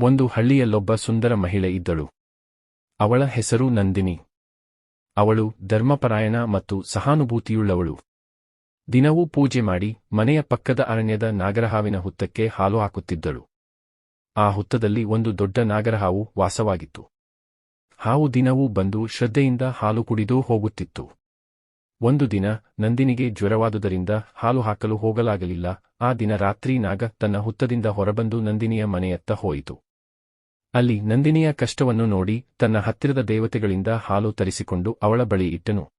ಒಂದು ಹಳ್ಳಿಯಲ್ಲೊಬ್ಬ ಸುಂದರ ಮಹಿಳೆ ಇದ್ದಳು. ಅವಳ ಹೆಸರು ನಂದಿನಿ. ಅವಳು ಧರ್ಮಪರಾಯಣ ಮತ್ತು ಸಹಾನುಭೂತಿಯುಳ್ಳವಳು. ದಿನವೂ ಪೂಜೆ ಮಾಡಿ ಮನೆಯ ಪಕ್ಕದ ಅರಣ್ಯದ ನಾಗರಹಾವಿನ ಹುತ್ತಕ್ಕೆ ಹಾಲು ಹಾಕುತ್ತಿದ್ದಳು. ಆ ಹುತ್ತದಲ್ಲಿ ಒಂದು ದೊಡ್ಡ ನಾಗರಹಾವು ವಾಸವಾಗಿತ್ತು. ಹಾವು ದಿನವೂ ಬಂದು ಶ್ರದ್ಧೆಯಿಂದ ಹಾಲು ಕುಡಿದು ಹೋಗುತ್ತಿತ್ತು. ಒಂದು ದಿನ ನಂದಿನಿಗೆ ಜ್ವರವಾದುದರಿಂದ ಹಾಲು ಹಾಕಲು ಹೋಗಲಾಗಲಿಲ್ಲ. ಆ ದಿನ ರಾತ್ರಿ ನಾಗ ತನ್ನ ಹುತ್ತದಿಂದ ಹೊರಬಂದು ನಂದಿನಿಯ ಮನೆಯತ್ತ ಹೋಯಿತು. ಅಲ್ಲಿ ನಂದಿನಿಯ ಕಷ್ಟವನ್ನು ನೋಡಿ ತನ್ನ ಹತ್ತಿರದ ದೇವತೆಗಳಿಂದ ಹಾಲು ತರಿಸಿಕೊಂಡು ಅವಳ ಬಳಿ ಇಟ್ಟನು.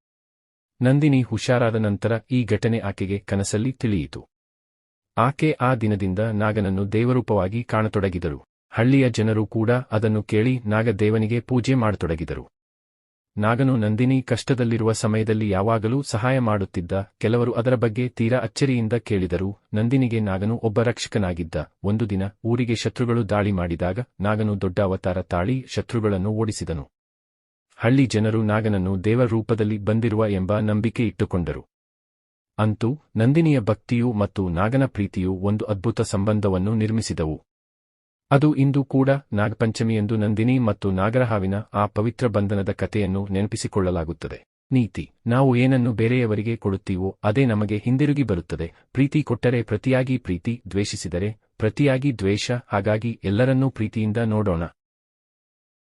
ನಂದಿನಿ ಹುಷಾರಾದ ನಂತರ ಈ ಘಟನೆ ಆಕೆಗೆ ಕನಸಲ್ಲಿ ತಿಳಿಯಿತು. ಆಕೆ ಆ ದಿನದಿಂದ ನಾಗನನ್ನು ದೇವರೂಪವಾಗಿ ಕಾಣತೊಡಗಿದರು. ಹಳ್ಳಿಯ ಜನರು ಕೂಡ ಅದನ್ನು ಕೇಳಿ ನಾಗದೇವನಿಗೆ ಪೂಜೆ ಮಾಡತೊಡಗಿದರು. ನಾಗನು ನಂದಿನಿ ಕಷ್ಟದಲ್ಲಿರುವ ಸಮಯದಲ್ಲಿ ಯಾವಾಗಲೂ ಸಹಾಯ ಮಾಡುತ್ತಿದ್ದ ಕೆಲವರು ಅದರ ಬಗ್ಗೆ ತೀರಾ ಅಚ್ಚರಿಯಿಂದ ಕೇಳಿದರು ನಂದಿನಿಗೆ ನಾಗನು ಒಬ್ಬ ರಕ್ಷಕನಾಗಿದ್ದ. ಒಂದು ದಿನ ಊರಿಗೆ ಶತ್ರುಗಳು ದಾಳಿ ಮಾಡಿದಾಗ ನಾಗನು ದೊಡ್ಡ ಅವತಾರ ತಾಳಿ ಶತ್ರುಗಳನ್ನು ಓಡಿಸಿದನು. ಹಳ್ಳಿ ಜನರು ನಾಗನನ್ನು ದೇವರ ರೂಪದಲ್ಲಿ ಬಂದಿರುವ ಎಂಬ ನಂಬಿಕೆ ಇಟ್ಟುಕೊಂಡರು. ಅಂತೂ ನಂದಿನಿಯ ಭಕ್ತಿಯು ಮತ್ತು ನಾಗನ ಪ್ರೀತಿಯು ಒಂದು ಅದ್ಭುತ ಸಂಬಂಧವನ್ನು ನಿರ್ಮಿಸಿದವು. ಅದು ಇಂದು ಕೂಡ ನಾಗಪಂಚಮಿಯಂದು ನಂದಿನಿ ಮತ್ತು ನಾಗರಹಾವಿನ ಆ ಪವಿತ್ರ ಬಂಧನದ ಕಥೆಯನ್ನು ನೆನಪಿಸಿಕೊಳ್ಳಲಾಗುತ್ತದೆ. ನೀತಿ, ನಾವು ಏನನ್ನು ಬೇರೆಯವರಿಗೆ ಕೊಡುತ್ತೀವೋ ಅದೇ ನಮಗೆ ಹಿಂದಿರುಗಿ ಬರುತ್ತದೆ. ಪ್ರೀತಿ ಕೊಟ್ಟರೆ ಪ್ರತಿಯಾಗಿ ಪ್ರೀತಿ, ದ್ವೇಷಿಸಿದರೆ ಪ್ರತಿಯಾಗಿ ದ್ವೇಷ, ಹಾಗಾಗಿ ಎಲ್ಲರನ್ನೂ ಪ್ರೀತಿಯಿಂದ ನೋಡೋಣ.